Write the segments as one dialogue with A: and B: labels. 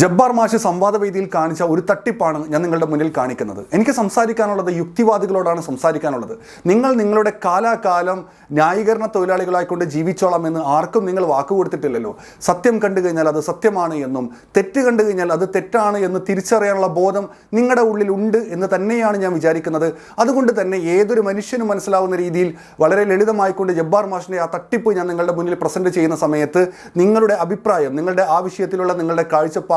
A: ജബ്ബാർ മാഷ് സംവാദ വേദിയിൽ കാണിച്ച ഒരു തട്ടിപ്പാണ് ഞാൻ നിങ്ങളുടെ മുന്നിൽ കാണിക്കുന്നത്. എനിക്ക് സംസാരിക്കാനുള്ളത് യുക്തിവാദികളോടാണ് സംസാരിക്കാനുള്ളത്. നിങ്ങൾ നിങ്ങളുടെ കാലാകാലം ന്യായീകരണ തൊഴിലാളികളായിക്കൊണ്ട് ജീവിച്ചോളാം എന്ന് ആർക്കും നിങ്ങൾ വാക്ക് കൊടുത്തിട്ടില്ലല്ലോ. സത്യം കണ്ടു കഴിഞ്ഞാൽ അത് സത്യമാണ് എന്നും തെറ്റ് കണ്ടു കഴിഞ്ഞാൽ അത് തെറ്റാണ് എന്ന് തിരിച്ചറിയാനുള്ള ബോധം നിങ്ങളുടെ ഉള്ളിൽ ഉണ്ട് എന്ന് തന്നെയാണ് ഞാൻ വിചാരിക്കുന്നത്. അതുകൊണ്ട് തന്നെ ഏതൊരു മനുഷ്യനും മനസ്സിലാവുന്ന രീതിയിൽ വളരെ ലളിതമായിക്കൊണ്ട് ജബ്ബാർ മാഷിന്റെ ആ തട്ടിപ്പ് ഞാൻ നിങ്ങളുടെ മുന്നിൽ പ്രസന്റ് ചെയ്യുന്ന സമയത്ത് നിങ്ങളുടെ അഭിപ്രായം നിങ്ങളുടെ ആ വിഷയത്തിലുള്ള നിങ്ങളുടെ കാഴ്ചപ്പാട്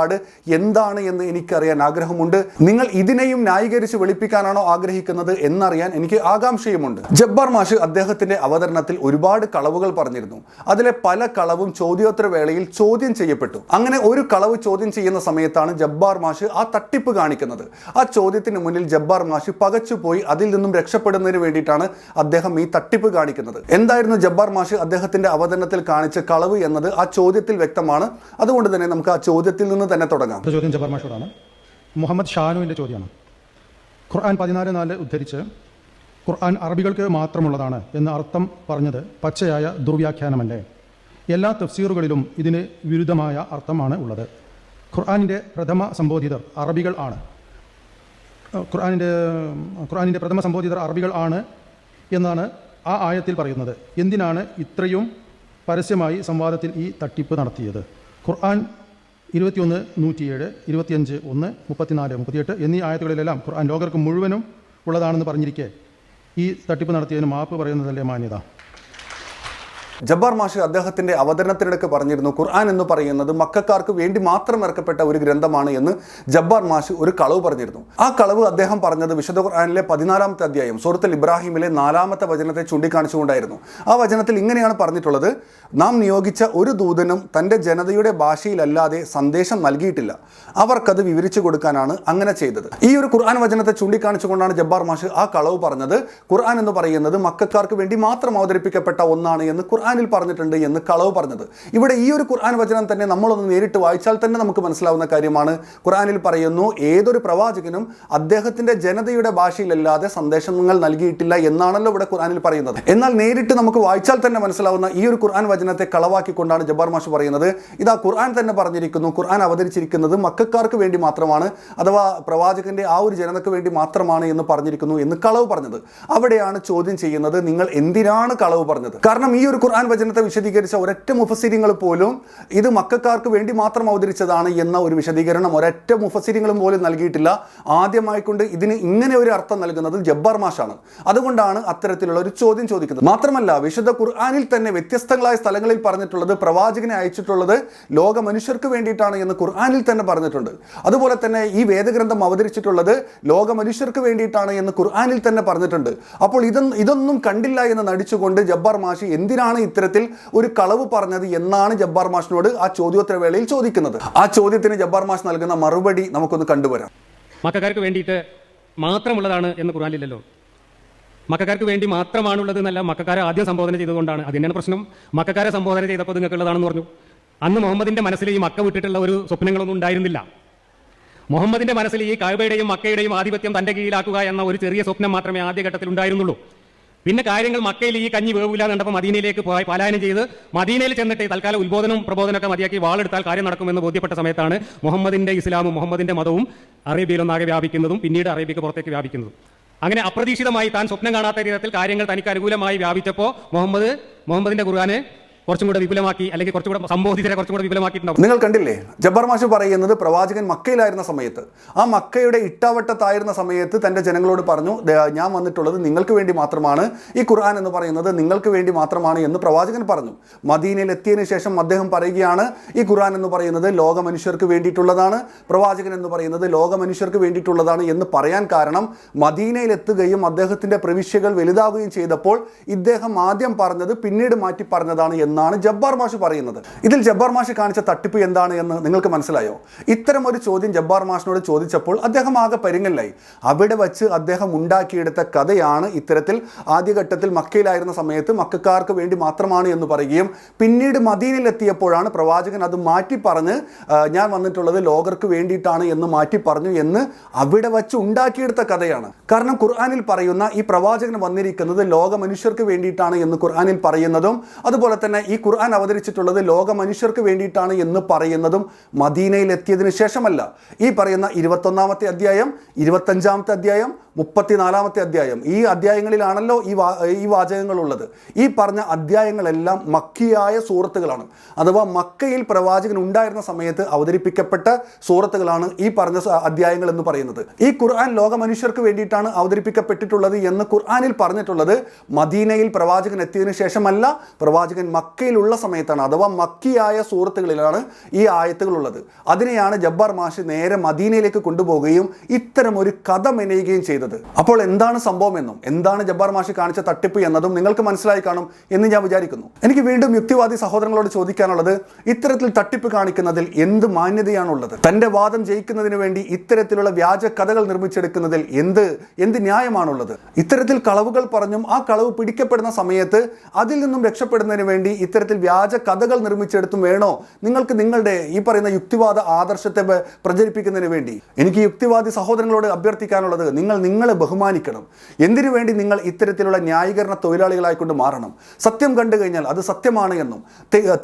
A: എന്താണ് എന്ന് എനിക്കറിയാൻ ആഗ്രഹമുണ്ട്. നിങ്ങൾ ഇതിനെയും ന്യായീകരിച്ച് വെളുപ്പിക്കാനാണോ ആഗ്രഹിക്കുന്നത് എന്നറിയാൻ എനിക്ക് ആകാംക്ഷയുമുണ്ട്. ജബ്ബാർ മാഷ് അദ്ദേഹത്തിന്റെ അവതരണത്തിൽ ഒരുപാട് കളവുകൾ പറഞ്ഞിരുന്നു. അതിലെ പല കളവും ചോദ്യോത്തര വേളയിൽ ചോദ്യം ചെയ്യപ്പെട്ടു. അങ്ങനെ ഒരു കളവ് ചോദ്യം ചെയ്യുന്ന സമയത്താണ് ജബ്ബാർ മാഷ് ആ തട്ടിപ്പ് കാണിക്കുന്നത്. ആ ചോദ്യത്തിന് മുന്നിൽ ജബ്ബാർ മാഷ് പകച്ചുപോയി അതിൽ നിന്നും രക്ഷപ്പെടുന്നതിന് വേണ്ടിയിട്ടാണ് അദ്ദേഹം ഈ തട്ടിപ്പ് കാണിക്കുന്നത്. എന്തായിരുന്നു ജബ്ബാർ മാഷ് അദ്ദേഹത്തിന്റെ അവതരണത്തിൽ കാണിച്ച കളവ് എന്നത് ആ ചോദ്യത്തിൽ വ്യക്തമാണ്. അതുകൊണ്ട് തന്നെ നമുക്ക് ആ ചോദ്യത്തിൽ നിന്ന് തന്നെ തുടങ്ങാം.
B: ചോദ്യം ജബർ മാഷോടാണ്. മുഹമ്മദ് ഷാനുവിന്റെ ചോദ്യമാണ്. ഖുർആൻ പതിനാല് നാല് ഉദ്ധരിച്ച് ഖുർആൻ അറബികൾക്ക് മാത്രമുള്ളതാണ് എന്ന് അർത്ഥം പറഞ്ഞത് പച്ചയായ ദുർവ്യാഖ്യാനമല്ലേ? എല്ലാ തഫ്സീറുകളിലും ഇതിന് വിരുദ്ധമായ അർത്ഥമാണ് ഉള്ളത്. ഖുർആാനിന്റെ പ്രഥമ സംബോധിതർ അറബികൾ ആണ്. ഖുർആനിന്റെ ഖുർആനിന്റെ പ്രഥമ സംബോധിതർ അറബികൾ ആണ് എന്നാണ് ആ ആയത്തിൽ പറയുന്നത്. എന്തിനാണ് ഇത്രയും പരസ്യമായി സംവാദത്തിൽ ഈ തട്ടിപ്പ് നടത്തിയത്? ഖുർആൻ ഇരുപത്തിയൊന്ന് നൂറ്റിയേഴ് ഇരുപത്തിയഞ്ച് ഒന്ന് മുപ്പത്തിനാല് മുപ്പത്തിയെട്ട് എന്നീ ആയത്തുകളിലെല്ലാം ഖുർആൻ ലോകർക്ക് മുഴുവനും ഉള്ളതാണെന്ന് പറഞ്ഞിരിക്കെ. ഈ തട്ടിപ്പ് നടത്തിയതിന് മാപ്പ് പറയുന്നതല്ലേ മാന്യത?
A: ജബ്ബാർ മാഷ് അദ്ദേഹത്തിന്റെ അവതരണത്തിനിടയ്ക്ക് പറഞ്ഞിരുന്നു ഖുർആൻ എന്ന് പറയുന്നത് മക്കാർക്ക് വേണ്ടി മാത്രം ഇറക്കപ്പെട്ട ഒരു ഗ്രന്ഥമാണ് എന്ന് ജബ്ബാർ മാഷ് ഒരു കളവ് പറഞ്ഞിരുന്നു. ആ കളവ് അദ്ദേഹം പറഞ്ഞത് വിശുദ്ധ ഖുർആാനിലെ പതിനാലാമത്തെ അധ്യായം സൂറത്തുൽ ഇബ്രാഹിമിലെ നാലാമത്തെ വചനത്തെ ചൂണ്ടിക്കാണിച്ചുകൊണ്ടായിരുന്നു. ആ വചനത്തിൽ ഇങ്ങനെയാണ് പറഞ്ഞിട്ടുള്ളത് നാം നിയോഗിച്ച ഒരു ദൂതനും തന്റെ ജനതയുടെ ഭാഷയിലല്ലാതെ സന്ദേശം നൽകിയിട്ടില്ല. അവർക്കത് വിവരിച്ചു കൊടുക്കാനാണ് അങ്ങനെ ചെയ്തത്. ഈ ഒരു ഖുർആൻ വചനത്തെ ചൂണ്ടിക്കാണിച്ചുകൊണ്ടാണ് ജബ്ബാർ മാഷ് ആ കളവ് പറഞ്ഞത് ഖുർആൻ എന്ന് പറയുന്നത് മക്കാർക്ക് വേണ്ടി മാത്രം അവതരിപ്പിക്കപ്പെട്ട ഒന്നാണ് എന്ന് ഖുർആനിൽ പറഞ്ഞിട്ടുണ്ട് എന്ന് കളവ് പറഞ്ഞത്. ഇവിടെ ഈ ഒരു ഖുർആൻ വചനം തന്നെ നമ്മളൊന്ന് നേരിട്ട് വായിച്ചാൽ തന്നെ നമുക്ക് മനസ്സിലാവുന്ന കാര്യമാണ്. ഖുർആാനിൽ പറയുന്നു ഏതൊരു പ്രവാചകനും അദ്ദേഹത്തിന്റെ ജനതയുടെ ഭാഷയിലല്ലാതെ സന്ദേശങ്ങൾ നൽകിയിട്ടില്ല എന്നാണല്ലോ ഇവിടെ ഖുർആാനിൽ പറയുന്നത്. എന്നാൽ നേരിട്ട് നമുക്ക് വായിച്ചാൽ തന്നെ മനസ്സിലാവുന്ന ഈ ഒരു ഖുർആൻ വചനത്തെ കളവാക്കിക്കൊണ്ടാണ് ജബ്ബാർ മാഷ് പറയുന്നത്. ഇതാ ഖുർആൻ തന്നെ പറഞ്ഞിരിക്കുന്നു ഖുർആൻ അവതരിച്ചിരിക്കുന്നത് മക്കാർക്ക് വേണ്ടി മാത്രമാണ് അഥവാ പ്രവാചകന്റെ ആ ഒരു ജനതയ്ക്ക് വേണ്ടി മാത്രമാണ് എന്ന് പറഞ്ഞിരിക്കുന്നു എന്ന് കളവ് പറഞ്ഞത്. അവിടെയാണ് ചോദ്യം ചെയ്യുന്നത് നിങ്ങൾ എന്തിനാണ് കളവ് പറഞ്ഞത്? കാരണം ഈ ഒരു ഖുർആൻ വചനത്തെ വിശദീകരിച്ച ഒരൊറ്റ മുഫസിരിങ്ങൾ പോലും ഇത് മക്കാർക്ക് വേണ്ടി മാത്രം അവതരിച്ചതാണ് എന്ന ഒരു വിശദീകരണം ഒരൊറ്റ മുഫസിരിങ്ങളും പോലും നൽകിയിട്ടില്ല. ആദ്യമായിക്കൊണ്ട് ഇതിന് ഇങ്ങനെ ഒരു അർത്ഥം നൽകുന്നത് ജബ്ബാർ മാഷാണ്. അതുകൊണ്ടാണ് അത്തരത്തിലുള്ള ഒരു ചോദ്യം ചോദിക്കുന്നത്. മാത്രമല്ല വിശുദ്ധ ഖുർആാനിൽ തന്നെ വ്യത്യസ്തങ്ങളായ സ്ഥലങ്ങളിൽ പറഞ്ഞിട്ടുള്ളത് പ്രവാചകനെ അയച്ചിട്ടുള്ളത് ലോക മനുഷ്യർക്ക് വേണ്ടിയിട്ടാണ് എന്ന് ഖുർആാനിൽ തന്നെ പറഞ്ഞിട്ടുണ്ട്. അതുപോലെ തന്നെ ഈ വേദഗ്രന്ഥം അവതരിച്ചിട്ടുള്ളത് ലോക മനുഷ്യർക്ക് വേണ്ടിയിട്ടാണ് എന്ന് ഖുർആാനിൽ തന്നെ പറഞ്ഞിട്ടുണ്ട്. അപ്പോൾ ഇതൊന്നും ഇതൊന്നും കണ്ടില്ല എന്ന് നടിച്ചുകൊണ്ട് ജബ്ബാർ മാഷി എന്തിനാണ് ഇത്തരത്തിൽ ഒരു കളവ് പറഞ്ഞത് എന്നാണ് ജബ്ബാർ മാഷിനോട് ആ ചോദ്യോത്തരവേളയിൽ ചോദിക്കുന്നത്. ആ ചോദ്യത്തിന് ജബ്ബാർ മാഷ് നൽകുന്ന മറുപടി നമുക്കൊന്ന് കണ്ടുവരാം.
C: മക്കാർക്ക് വേണ്ടിയിട്ട് മാത്രമുള്ളതാണ് എന്ന് ഖുറാനില്ലല്ലോ മക്കാർക്ക് വേണ്ടി മാത്രമാണുള്ളത് എന്നല്ല മക്കാരെ ആദ്യം സംബോധന ചെയ്തുകൊണ്ടാണ് അത് തന്നെയാണ് പ്രശ്നം. മക്കാരെ സംബോധന ചെയ്തപ്പോൾ നിങ്ങൾക്കുള്ളതാണെന്ന് പറഞ്ഞു. അന്ന് മുഹമ്മദിന്റെ മനസ്സിൽ ഈ മക്ക വിട്ടിട്ടുള്ള ഒരു സ്വപ്നങ്ങളൊന്നും ഉണ്ടായിരുന്നില്ല. മുഹമ്മദിന്റെ മനസ്സിൽ ഈ കായുടെയും മക്കയുടെയും ആധിപത്യം തന്റെ കീഴിലാക്കുക എന്ന ഒരു ചെറിയ സ്വപ്നം മാത്രമേ ആദ്യഘട്ടത്തിൽ ഉണ്ടായിരുന്നുള്ളൂ. പിന്നെ കാര്യങ്ങൾ മക്കയിൽ ഈ കഞ്ഞി വേവില്ല കണ്ടപ്പോൾ മദീനയിലേക്ക് പോയി പലായനം ചെയ്ത് മദീനയിൽ ചെന്നിട്ട് തൽക്കാലം ഉത്ബോധനവും പ്രബോധനമൊക്കെ മതിയാക്കി വാളെടുത്താൽ കാര്യം നടക്കുമെന്ന് ബോധ്യപ്പെട്ട സമയത്താണ് മുഹമ്മദിന്റെ ഇസ്ലാമും മുഹമ്മദിന്റെ മതവും അറേബ്യയിലൊന്നാകെ വ്യാപിക്കുന്നതും പിന്നീട് അറേബ്യക്ക് പുറത്തേക്ക് വ്യാപിക്കുന്നതും. അങ്ങനെ അപ്രതീക്ഷിതമായി താൻ സ്വപ്നം കാണാത്ത രീതിയിൽ കാര്യങ്ങൾ തനിക്ക് അനുകൂലമായി വ്യാപിച്ചപ്പോൾ മുഹമ്മദ് മുഹമ്മദിന്റെ ഖുർആനെ കുറച്ചും കൂടെ വിപുലമാക്കി അല്ലെങ്കിൽ കുറച്ചും കൂടെ സംബോധിതരെ കുറച്ചും കൂടെ വിപുലമാക്കിയിട്ടുണ്ടാവും.
A: നിങ്ങൾ കണ്ടില്ലേ? ജബ്ബാർ മാഷ് പറയുന്നത് പ്രവാചകൻ മക്കയിലായിരുന്ന സമയത്ത്. ആ മക്കയുടെ ഇട്ടാവട്ടത്തായിരുന്ന സമയത്ത് തന്റെ ജനങ്ങളോട് പറഞ്ഞു "ദേ, ഞാൻ വന്നിട്ടുള്ളത് നിങ്ങൾക്ക് വേണ്ടി മാത്രമാണ്. ഈ ഖുർആൻ എന്ന് പറയുന്നത് നിങ്ങൾക്ക് വേണ്ടി മാത്രമാണ് എന്ന് പ്രവാചകൻ പറഞ്ഞു. മദീനയിൽ എത്തിയതിനു ശേഷം അദ്ദേഹം പറയുകയാണ് ഈ ഖുർആൻ എന്ന് പറയുന്നത് ലോക മനുഷ്യർക്ക് വേണ്ടിയിട്ടുള്ളതാണ്. പ്രവാചകൻ എന്ന് പറയുന്നത് ലോക മനുഷ്യർക്ക് വേണ്ടിയിട്ടുള്ളതാണ് എന്ന് പറയാൻ കാരണം മദീനയിൽ എത്തുകയും അദ്ദേഹത്തിന്റെ പ്രവിശ്യകൾ വലുതാവുകയും ചെയ്തപ്പോൾ ഇദ്ദേഹം ആദ്യം പറഞ്ഞത് പിന്നീട് മാറ്റി പറഞ്ഞതാണ് എന്നാണ് ജബ്ബാർ മാഷ് പറയുന്നത്. ഇതിൽ ജബ്ബാർ മാഷ് കാണിച്ച തട്ടിപ്പ് എന്താണ് എന്ന് നിങ്ങൾക്ക് മനസ്സിലായോ? ഇത്തരം ഒരു ചോദ്യം ജബ്ബാർ മാഷിനോട് ചോദിച്ചപ്പോൾ അദ്ദേഹം ആകെ പരിങ്ങലായി. അവിടെ വച്ച് അദ്ദേഹം ഉണ്ടാക്കിയെടുത്ത കഥയാണ് ഇത്തരത്തിൽ ആദ്യഘട്ടത്തിൽ മക്കയിലായിരുന്ന സമയത്ത് മക്കാർക്ക് വേണ്ടി മാത്രമാണ് എന്ന് പറയുകയും പിന്നീട് മദീനിലെത്തിയപ്പോഴാണ് പ്രവാചകൻ അത് മാറ്റി പറഞ്ഞ് ഞാൻ വന്നിട്ടുള്ളത് ലോകർക്ക് വേണ്ടിയിട്ടാണ് എന്ന് മാറ്റി പറഞ്ഞു എന്ന് അവിടെ വച്ച് ഉണ്ടാക്കിയെടുത്ത കഥയാണ്. കാരണം ഖുർആാനിൽ പറയുന്ന ഈ പ്രവാചകൻ വന്നിരിക്കുന്നത് ലോക മനുഷ്യർക്ക് വേണ്ടിയിട്ടാണ് എന്ന് ഖുർആാനിൽ പറയുന്നതും അതുപോലെ തന്നെ തന്നെ ഈ ഖുർആൻ അവതരിച്ചിട്ടുള്ളത് ലോക മനുഷ്യർക്ക് വേണ്ടിയിട്ടാണ് എന്ന് പറയുന്നതും മദീനയിൽ എത്തിയതിനു ശേഷമല്ല. ഈ പറയുന്ന ഇരുപത്തൊന്നാമത്തെ അധ്യായം ഇരുപത്തഞ്ചാമത്തെ അധ്യായം മുപ്പത്തിനാലാമത്തെ അധ്യായം. ഈ അധ്യായങ്ങളിലാണല്ലോ ഈ വാ ഈ വാചകങ്ങളുള്ളത്. ഈ പറഞ്ഞ അധ്യായങ്ങളെല്ലാം മക്കിയായ സൂറത്തുകളാണ്. അഥവാ മക്കയിൽ പ്രവാചകൻ ഉണ്ടായിരുന്ന സമയത്ത് അവതരിപ്പിക്കപ്പെട്ട സൂറത്തുകളാണ് ഈ പറഞ്ഞ അധ്യായങ്ങൾ എന്ന് പറയുന്നത്. ഈ ഖുർആൻ ലോക മനുഷ്യർക്ക് വേണ്ടിയിട്ടാണ് അവതരിപ്പിക്കപ്പെട്ടിട്ടുള്ളത് എന്ന് ഖുർആനിൽ പറഞ്ഞിട്ടുള്ളത് മദീനയിൽ പ്രവാചകൻ എത്തിയതിനു ശേഷമല്ല പ്രവാചകൻ മക്കയിലുള്ള സമയത്താണ് അഥവാ മക്കിയായ സൂറത്തുകളിലാണ് ഈ ആയത്തുകളുള്ളത്. അതിനെയാണ് ജബ്ബാർ മാഷ് നേരെ മദീനയിലേക്ക് കൊണ്ടുപോവുകയും ഇത്തരം ഒരു കഥ മെനയുകയും ചെയ്തത്. അപ്പോൾ എന്താണ് സംഭവം എന്നും എന്താണ് ജബ്ബാർ മാഷി കാണിച്ച തട്ടിപ്പ് എന്നതും നിങ്ങൾക്ക് മനസ്സിലായി കാണും എന്ന് ഞാൻ വിചാരിക്കുന്നു. എനിക്ക് വീണ്ടും യുക്തിവാദി സഹോദരങ്ങളോട് ചോദിക്കാനുള്ളത് ഇത്തരത്തിൽ തട്ടിപ്പ് കാണിക്കുന്നതിൽ എന്ത് മാന്യതയാണുള്ളത്? തന്റെ വാദം ജയിക്കുന്നതിന് വേണ്ടി ഇത്തരത്തിലുള്ള വ്യാജ കഥകൾ നിർമ്മിച്ചെടുക്കുന്നതിൽ എന്ത് എന്ത് ന്യായമാണുള്ളത്? ഇത്തരത്തിൽ കളവുകൾ പറഞ്ഞും ആ കളവ് പിടിക്കപ്പെടുന്ന സമയത്ത് അതിൽ നിന്നും രക്ഷപ്പെടുന്നതിന് വേണ്ടി ഇത്തരത്തിൽ വ്യാജ കഥകൾ നിർമ്മിച്ചെടുത്തും വേണോ? നിങ്ങൾക്ക് നിങ്ങളുടെ ഈ പറയുന്ന യുക്തിവാദ ആദർശത്തെ പ്രചരിപ്പിക്കുന്നതിന് വേണ്ടി. എനിക്ക് യുക്തിവാദി സഹോദരങ്ങളോട് അഭ്യർത്ഥിക്കാനുള്ളത് നിങ്ങൾ നിങ്ങളെ ബഹുമാനിക്കണം. എന്തിനു വേണ്ടി നിങ്ങൾ ഇത്തരത്തിലുള്ള ന്യായീകരണ തൊഴിലാളികളായിക്കൊണ്ട് മാറണം? സത്യം കണ്ടു കഴിഞ്ഞാൽ അത് സത്യമാണ് എന്നും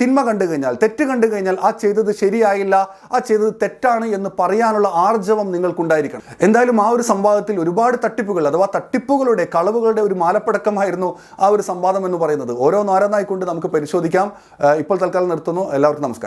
A: തിന്മ കണ്ടു കഴിഞ്ഞാൽ തെറ്റ് കണ്ടു കഴിഞ്ഞാൽ ആ ചെയ്തത് ശരിയായില്ല ആ ചെയ്തത് തെറ്റാണ് എന്ന് പറയാനുള്ള ആർജവം നിങ്ങൾക്കുണ്ടായിരിക്കണം. എന്തായാലും ആ ഒരു സംവാദത്തിൽ ഒരുപാട് തട്ടിപ്പുകൾ അഥവാ തട്ടിപ്പുകളുടെ കളവുകളുടെ ഒരു മാലപ്പടക്കമായിരുന്നു ആ ഒരു സംവാദം എന്ന് പറയുന്നത്. ഓരോന്നോരോന്നായിക്കൊണ്ട് നമുക്ക് പരിശോധിക്കാം. ഇപ്പോൾ തൽക്കാലം നിർത്തുന്നു. എല്ലാവർക്കും നമസ്കാരം.